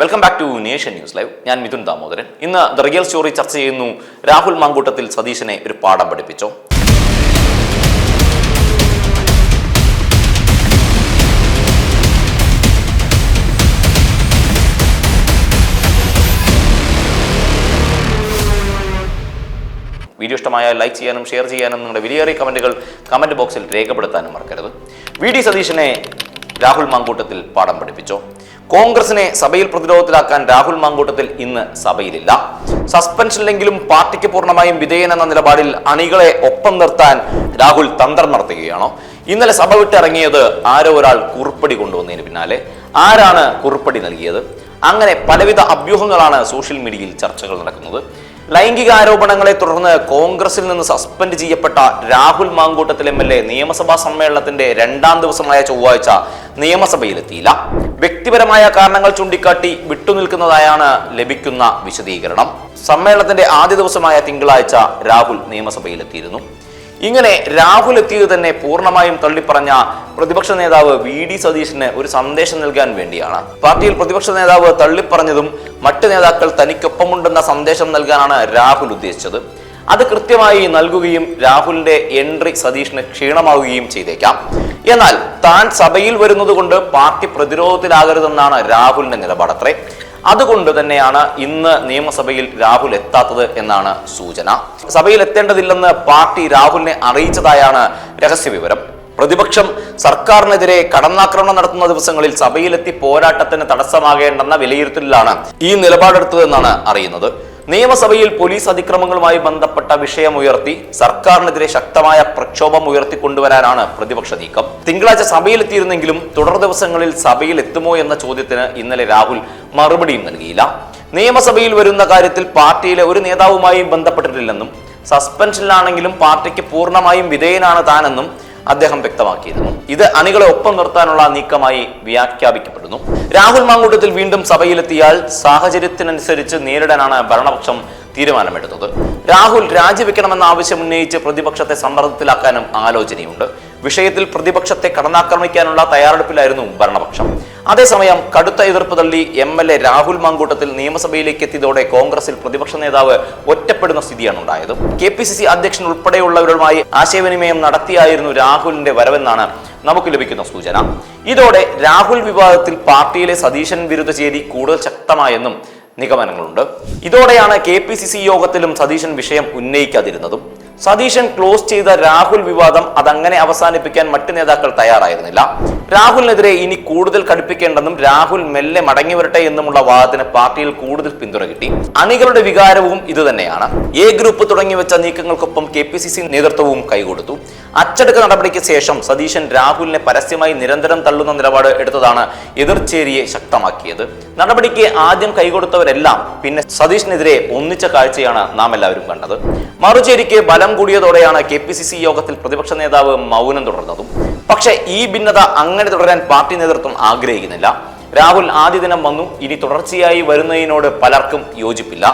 Welcome back to nation news live ഞാൻ മിഥുൻ ദാമോദരൻ. ഇന്ന് the real story ചർച്ച ചെയ്യുന്നു രാഹുൽ മാങ്കൂട്ടത്തിൽ സതീശനെ ഒരു പാഠം പഠിപ്പിച്ചു? വീഡിയോ ഇഷ്ടമായ ലൈക്ക് ചെയ്യാനും ഷെയർ ചെയ്യാനും നിങ്ങളുടെ വിലയേറിയ കമന്റുകൾ കമന്റ് ബോക്സിൽ രേഖപ്പെടുത്താനും മറക്കരുത്. വി ഡി സതീശനെ രാഹുൽ മാങ്കൂട്ടത്തിൽ പാഠം പഠിപ്പിച്ചു. കോൺഗ്രസിനെ സഭയിൽ പ്രതിരോധത്തിലാക്കാൻ രാഹുൽ മാങ്കൂട്ടത്തിൽ ഇന്ന് സഭയിലില്ല. സസ്പെൻഷനിലെങ്കിലും പാർട്ടിക്ക് പൂർണമായും വിധേയൻ എന്ന നിലപാടിൽ അണികളെ ഒപ്പം നിർത്താൻ രാഹുൽ തന്ത്രം നടത്തുകയാണോ? ഇന്നലെ സഭ വിട്ടിറങ്ങിയത് ആരോ ഒരാൾ കുറുപ്പടി കൊണ്ടുവന്നതിന് പിന്നാലെ. ആരാണ് കുറുപ്പടി നൽകിയത്? അങ്ങനെ പലവിധ അഭ്യൂഹങ്ങളാണ് സോഷ്യൽ മീഡിയയിൽ ചർച്ചകൾ നടക്കുന്നത്. ലൈംഗിക ആരോപണങ്ങളെ തുടർന്ന് കോൺഗ്രസിൽ നിന്ന് സസ്പെൻഡ് ചെയ്യപ്പെട്ട Rahul Mankoottathil M L A നിയമസഭാ സമ്മേളനത്തിന്റെ രണ്ടാം ദിവസമായ ചൊവ്വാഴ്ച നിയമസഭയിലെത്തിയില്ല. വ്യക്തിപരമായ കാരണങ്ങൾ ചൂണ്ടിക്കാട്ടി വിട്ടുനിൽക്കുന്നതായാണ് ലഭിക്കുന്ന വിശദീകരണം. സമ്മേളനത്തിന്റെ ആദ്യ ദിവസമായ തിങ്കളാഴ്ച രാഹുൽ നിയമസഭയിലെത്തിയിരുന്നു. ഇങ്ങനെ രാഹുൽ എത്തിയത് തന്നെ പൂർണമായും തള്ളിപ്പറഞ്ഞ പ്രതിപക്ഷ നേതാവ് വി ഡി സതീശന് ഒരു സന്ദേശം നൽകാൻ വേണ്ടിയാണ്. പാർട്ടിയിൽ പ്രതിപക്ഷ നേതാവ് തള്ളിപ്പറഞ്ഞതും മറ്റ് നേതാക്കൾ തനിക്കൊപ്പമുണ്ടെന്ന സന്ദേശം നൽകാനാണ് രാഹുൽ ഉദ്ദേശിച്ചത്. അത് കൃത്യമായി നൽകുകയും രാഹുലിന്റെ എൻട്രി സതീഷിന് ക്ഷീണമാവുകയും ചെയ്തേക്കാം. എന്നാൽ താൻ സഭയിൽ വരുന്നത് കൊണ്ട് പാർട്ടി പ്രതിരോധത്തിലാകരുതെന്നാണ് രാഹുലിന്റെ നിലപാടത്രേ. അതുകൊണ്ട് തന്നെയാണ് ഇന്ന് നിയമസഭയിൽ രാഹുൽ എത്താത്തത് എന്നാണ് സൂചന. സഭയിൽ എത്തേണ്ടതില്ലെന്ന് പാർട്ടി രാഹുലിനെ അറിയിച്ചതായാണ് രഹസ്യവിവരം. പ്രതിപക്ഷം സർക്കാരിനെതിരെ കടന്നാക്രമണം നടത്തുന്ന ദിവസങ്ങളിൽ സഭയിലെത്തി പോരാട്ടത്തിന് തടസ്സമാകേണ്ടെന്ന വിലയിരുത്തലിലാണ് ഈ നിലപാടെടുത്തതെന്നാണ് അറിയുന്നത്. നിയമസഭയിൽ പോലീസ് അതിക്രമങ്ങളുമായി ബന്ധപ്പെട്ട വിഷയമുയർത്തി സർക്കാരിനെതിരെ ശക്തമായ പ്രക്ഷോഭം ഉയർത്തിക്കൊണ്ടുവരാനാണ് പ്രതിപക്ഷ നീക്കം. തിങ്കളാഴ്ച സഭയിലെത്തിയിരുന്നെങ്കിലും തുടർ ദിവസങ്ങളിൽ സഭയിൽ എത്തുമോ എന്ന ചോദ്യത്തിന് ഇന്നലെ രാഹുൽ മറുപടിയും നൽകിയില്ല. നിയമസഭയിൽ വരുന്ന കാര്യത്തിൽ പാർട്ടിയിലെ ഒരു നേതാവുമായും ബന്ധപ്പെട്ടിട്ടില്ലെന്നും സസ്പെൻഷനിലാണെങ്കിലും പാർട്ടിക്ക് പൂർണമായും വിധേയനാണ് താനെന്നും അദ്ദേഹം വ്യക്തമാക്കിയിരുന്നു ഇത് അണികളെ ഒപ്പം നിർത്താനുള്ള നീക്കമായി വ്യാഖ്യാപിക്കപ്പെടുന്നു. രാഹുൽ മാങ്കൂട്ടത്തിൽ വീണ്ടും സഭയിലെത്തിയാൽ സാഹചര്യത്തിനനുസരിച്ച് നേരിടാനാണ് ഭരണപക്ഷം തീരുമാനമെടുത്തത്. രാഹുൽ രാജിവെക്കണമെന്ന ആവശ്യം ഉന്നയിച്ച് പ്രതിപക്ഷത്തെ സമ്മർദ്ദത്തിലാക്കാനും ആലോചനയുണ്ട്. വിഷയത്തിൽ പ്രതിപക്ഷത്തെ കടന്നാക്രമിക്കാനുള്ള തയ്യാറെടുപ്പിലായിരുന്നു ഭരണപക്ഷം. അതേസമയം കടുത്ത എതിർപ്പ് തള്ളി M L A Rahul Mankoottathil നിയമസഭയിലേക്ക് എത്തിയതോടെ കോൺഗ്രസിൽ പ്രതിപക്ഷ നേതാവ് ഒറ്റപ്പെടുന്ന സ്ഥിതിയാണ് ഉണ്ടായത്. കെ പി സി സി അധ്യക്ഷൻ ഉൾപ്പെടെയുള്ളവരുമായി ആശയവിനിമയം നടത്തിയായിരുന്നു രാഹുലിന്റെ വരവെന്നാണ് നമുക്ക് ലഭിക്കുന്ന സൂചന. ഇതോടെ രാഹുൽ വിവാദത്തിൽ പാർട്ടിയിലെ സതീശൻ വിരുദ്ധ ചേരി കൂടുതൽ ശക്തമായെന്നും നിഗമനങ്ങളുണ്ട്. ഇതോടെയാണ് കെ പി സി സി യോഗത്തിലും സതീശൻ വിഷയം ഉന്നയിക്കാതിരുന്നതും. സതീശൻ ക്ലോസ് ചെയ്ത രാഹുൽ വിവാദം അതങ്ങനെ അവസാനിപ്പിക്കാൻ മറ്റു നേതാക്കൾ തയ്യാറായിരുന്നില്ല. രാഹുലിനെതിരെ ഇനി കൂടുതൽ കടുപ്പിക്കേണ്ടെന്നും രാഹുൽ മെല്ലെ മടങ്ങി വരട്ടെ എന്നുമുള്ള വാദത്തിന് പാർട്ടിയിൽ കൂടുതൽ പിന്തുണ കിട്ടി. അണികളുടെ വികാരവും ഇതുതന്നെയാണ്. എ ഗ്രൂപ്പ് തുടങ്ങി വെച്ച നീക്കങ്ങൾക്കൊപ്പം കെ പി സി സി നേതൃത്വവും കൈകൊടുത്തു. അച്ചടക്ക നടപടിക്ക് ശേഷം സതീശൻ രാഹുലിനെ പരസ്യമായി നിരന്തരം തള്ളുന്ന നിലപാട് എടുത്തതാണ് എതിർച്ചേരിയെ ശക്തമാക്കിയത്. നടപടിക്ക് ആദ്യം കൈകൊടുത്തവരെല്ലാം പിന്നെ സതീഷിനെതിരെ ഒന്നിച്ച കാഴ്ചയാണ് നാം എല്ലാവരും കണ്ടത്. മറുചേരിക്ക് ബലം കൂടിയതോടെയാണ് കെ പി സി സി യോഗത്തിൽ പ്രതിപക്ഷ നേതാവ് മൗനം തുടർന്നതും. പക്ഷേ ഈ ഭിന്നത അങ്ങനെ തുടരാൻ പാർട്ടി നേതൃത്വം ആഗ്രഹിക്കുന്നില്ല. രാഹുൽ ആദ്യ ദിനം വന്നു ഇനി തുടർച്ചയായി വരുന്നതിനോട് പലർക്കും യോജിപ്പില്ല.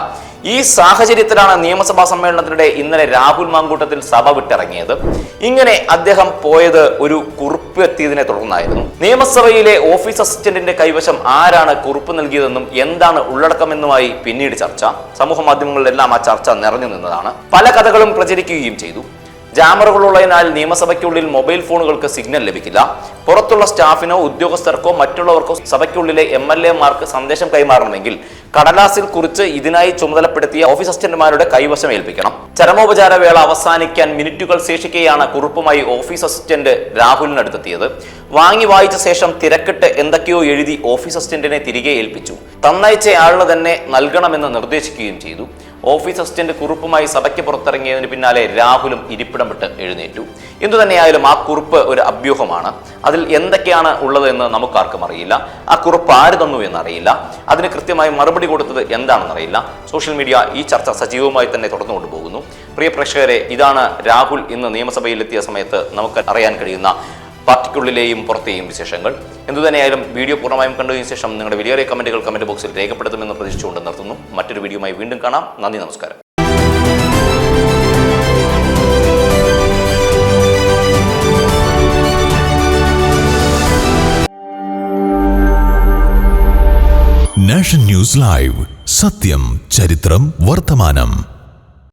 ഈ സാഹചര്യത്തിലാണ് നിയമസഭാ സമ്മേളനത്തിനിടെ ഇന്നലെ രാഹുൽ മാങ്കൂട്ടത്തിൽ സഭ വിട്ടിറങ്ങിയത്. ഇങ്ങനെ അദ്ദേഹം പോയത് ഒരു കുറിപ്പ് എത്തിയതിനെ തുടർന്നായിരുന്നു. നിയമസഭയിലെ ഓഫീസ് അസിസ്റ്റന്റിന്റെ കൈവശം ആരാണ് കുറിപ്പ് നൽകിയതെന്നും എന്താണ് ഉള്ളടക്കമെന്നുമായി പിന്നീട് ചർച്ച. സമൂഹ മാധ്യമങ്ങളിലെല്ലാം ആ ചർച്ച നിറഞ്ഞു നിന്നതാണ്. പല കഥകളും പ്രചരിക്കുകയും ചെയ്തു. ജാമറുകളുള്ളതിനാൽ നിയമസഭയ്ക്കുള്ളിൽ മൊബൈൽ ഫോണുകൾക്ക് സിഗ്നൽ ലഭിക്കില്ല. പുറത്തുള്ള സ്റ്റാഫിനോ ഉദ്യോഗസ്ഥർക്കോ മറ്റുള്ളവർക്കോ സഭയ്ക്കുള്ളിലെ എം എൽ എമാർക്ക് സന്ദേശം കൈമാറണമെങ്കിൽ കടലാസിൽ കുറിച്ച് ഇതിനായി ചുമതലപ്പെടുത്തിയ ഓഫീസ് അസിസ്റ്റന്റുമാരുടെ കൈവശം ഏൽപ്പിക്കണം. ചരമോപചാര വേള അവസാനിക്കാൻ മിനിറ്റുകൾ ശേഷിക്കെയാണ് കുറിപ്പുമായി ഓഫീസ് അസിസ്റ്റന്റ് രാഹുലിനടുത്തെത്തിയത്. വാങ്ങി വായിച്ച ശേഷം തിരക്കിട്ട് എന്തൊക്കെയോ എഴുതി ഓഫീസ് അസിസ്റ്റന്റിനെ തിരികെ ഏൽപ്പിച്ചു. തന്നയച്ച ആളിന് തന്നെ നൽകണമെന്ന് നിർദ്ദേശിക്കുകയും ചെയ്തു. ഓഫീസ് അസിസ്റ്റന്റ് കുറിപ്പുമായി സഭയ്ക്ക് പുറത്തിറങ്ങിയതിന് പിന്നാലെ രാഹുലും ഇരിപ്പിടം വിട്ട് എഴുന്നേറ്റു. എന്തുതന്നെയായാലും ആ കുറിപ്പ് ഒരു അഭ്യൂഹമാണ്. അതിൽ എന്തൊക്കെയാണ് ഉള്ളതെന്ന് നമുക്കാർക്കും അറിയില്ല. ആ കുറിപ്പ് ആര് തന്നു എന്നറിയില്ല. അതിന് കൃത്യമായി മറുപടി കൊടുത്തത് എന്താണെന്നറിയില്ല. സോഷ്യൽ മീഡിയ ഈ ചർച്ച സജീവമായി തന്നെ തുടർന്നുകൊണ്ട് പോകുന്നു. പ്രിയ പ്രേക്ഷകരെ ഇതാണ് രാഹുൽ ഇന്ന് നിയമസഭയിലെത്തിയ സമയത്ത് നമുക്ക് അറിയാൻ കഴിയുന്ന പാർട്ടിക്കുള്ളിലെയും പുറത്തെയും വിശേഷങ്ങൾ. എന്തുതന്നെയായാലും വീഡിയോ പൂർണമായും കണ്ടതിന് ശേഷം നിങ്ങളുടെ വലിയ കമന്റുകൾ കമന്റ് ബോക്സിൽ രേഖപ്പെടുത്തുമെന്ന് പ്രതീക്ഷിച്ചുകൊണ്ട് നിർത്തുന്നു. മറ്റൊരു വീഡിയോയുമായി വീണ്ടും കാണാം. നന്ദി നമസ്കാരം. Nation news live. സത്യം ചരിത്രം വർത്തമാനം.